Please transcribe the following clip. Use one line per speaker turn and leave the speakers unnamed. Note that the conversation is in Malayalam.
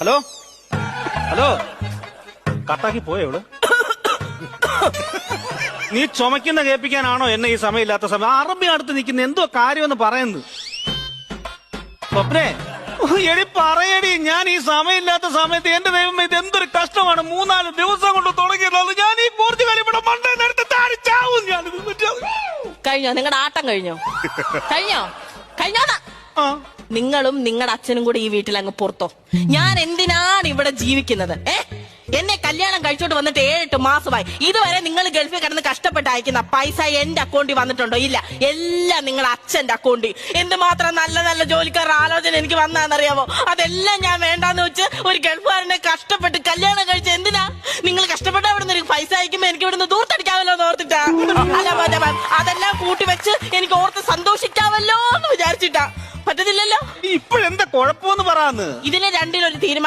ഹലോ? ഹലോ? കട്ടാക്കി പോയോ ഇവിടെ നീ ചുമക്കുന്ന കേൾപ്പിക്കാനാണോ എന്നെ ഈ സമയമില്ലാത്ത സമയം? അറബി അടുത്ത് നിൽക്കുന്ന എന്തോ കാര്യമെന്ന് പറയുന്നത്. സ്വപ്നേ എടി പറയടി ഞാൻ ഈ സമയമില്ലാത്ത സമയത്ത് എന്റെ ദൈവം ഇത് എന്തൊരു കഷ്ടമാണ്. മൂന്നാൽ ദിവസം കൊണ്ട് തുടങ്ങിയത് ഞാൻ ഈ പൂർത്തി ഇവിടെ മണ്ടേ നേരത്തെ ചാവും ഞാൻ
കഴിഞ്ഞോ? നിങ്ങളുടെ ആട്ടം കഴിഞ്ഞോ? കഴിഞ്ഞോ? കഴിഞ്ഞോ
ആ.
നിങ്ങളും നിങ്ങളുടെ അച്ഛനും കൂടി ഈ വീട്ടിൽ അങ്ങ് പുറത്തോ? ഞാൻ എന്തിനാണ് ഇവിടെ ജീവിക്കുന്നത്? ഏ? എന്നെ കല്യാണം കഴിച്ചോട്ട് വന്നിട്ട് ഏഴെട്ട് മാസമായി. ഇതുവരെ നിങ്ങൾ ഗൾഫിൽ കിടന്ന് കഷ്ടപ്പെട്ട് അയക്കുന്ന പൈസ എന്റെ അക്കൗണ്ടിൽ വന്നിട്ടുണ്ടോ? ഇല്ല. എല്ലാം നിങ്ങളുടെ അച്ഛന്റെ അക്കൗണ്ടിൽ. എന്തുമാത്രം നല്ല നല്ല ജോലിക്കാരുടെ ആലോചന എനിക്ക് വന്നാന്നറിയാമോ അതെല്ലാം ഞാൻ വേണ്ടാന്ന് വെച്ച് ഒരു ഗൾഫുകാരനെ കഷ്ടപ്പെട്ട് കല്യാണം കഴിച്ച് എന്തിനാ? നിങ്ങൾ കഷ്ടപ്പെട്ട് അവിടെ നിന്ന് പൈസ അയക്കുമ്പോ എനിക്ക് ഇവിടുന്ന് ദൂർത്തടിക്കാമല്ലോ എന്ന് ഓർത്തിട്ടാ? അല്ല. അതെല്ലാം കൂട്ടി വെച്ച് എനിക്ക് ഓർത്ത് സന്തോഷിക്കാമല്ലോ എന്ന് വിചാരിച്ചിട്ടാ. പറ്റത്തില്ലല്ലോ?
ഇപ്പോഴെന്താ കുഴപ്പമെന്ന് പറയാന്ന്?
ഇതിന് രണ്ടിലൊരു തീരുമാനം